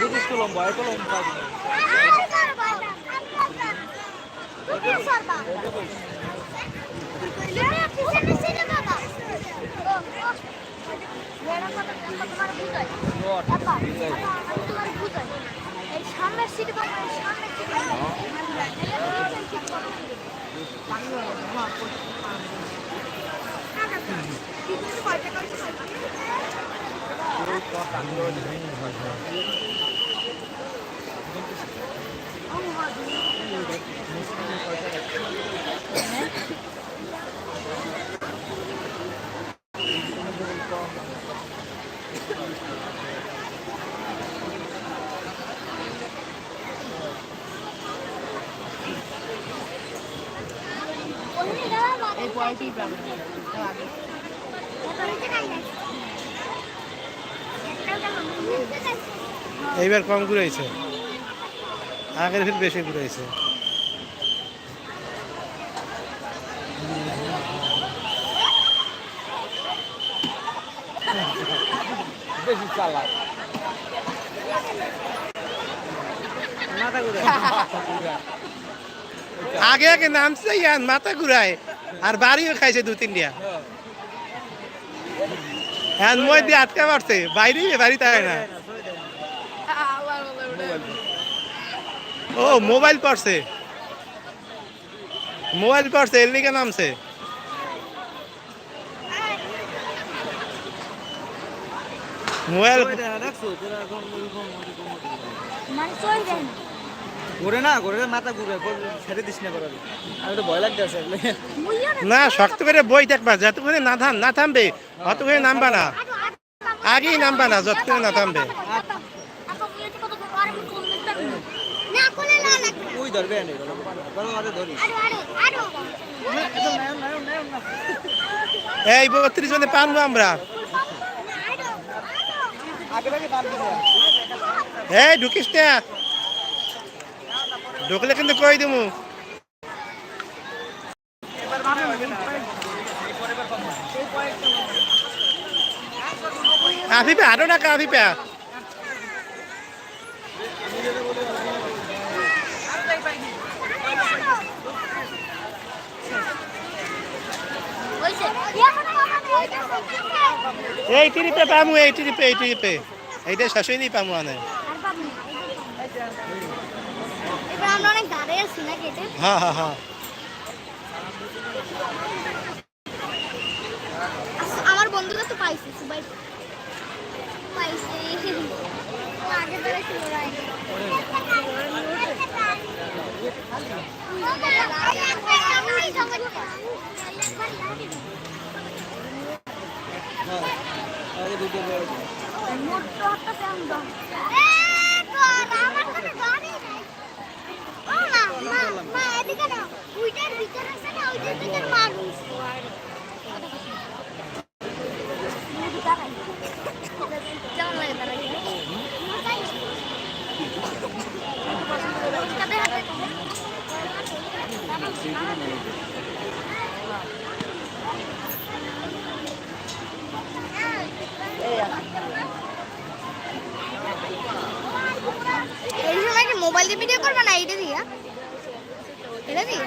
বুঝিস লম্বা এত লম্বা পাবি না। সামনের সিট এই পরেরটি পাবেন এইবার কম ঘুরাইছে আগের ফির বেশি ঘুরাইছে বেশি চালাক আগে আগে নামছে ইয়ান মাথা ঘুরায়। আর বাড়িও খাইছে দু তিনটা হ্যাঁ। মই দিয়ে আটকা মারছে। বাইরে বাড়িতে হয় না। ও মোবাইল পড়ছে মোবাইল পড়ছে এর লিগে নামছে। মোবাইল মানে ঘুরে না ঘুরে মাথা ঘুরে ছেড়ে দিস না করাবি আমি তো ভয় লাগতে আছে বুঝিও না। শক্ত করে বই দেখবা যত করে না থাম না থামবে অত করে নামবা না। আগেই নামবা না যত করে না থামবে না কোলে না লাগবে ওই ধরবে এনে বড় আরে ধরি আরও আরও আরও এই বত্রিশ জনে পারব আমরা। দিবে এই ঢুকিস না। ঢুকলে কিন্তু কই দিমু? আফিপে আরও টাকা আফিপে এই টিরিপে পামু এই টিরিপে এই টিরিপে। এইটা শাশুড়ি পামু আনে। এবার আমরা হ্যাঁ হ্যাঁ হ্যাঁ বন্ধুরা তো পাইছে সবাই। পাইছে। আগে ধরে ছিল রাইডে ওইটার ভিতরে আছে না ওইটার ভিতরে মানুষ কেমন লাগে তারা এই সময় কি মোবাইল দিয়ে ভিডিও করবে না? এইটা দিয়ে। এটা দিয়ে?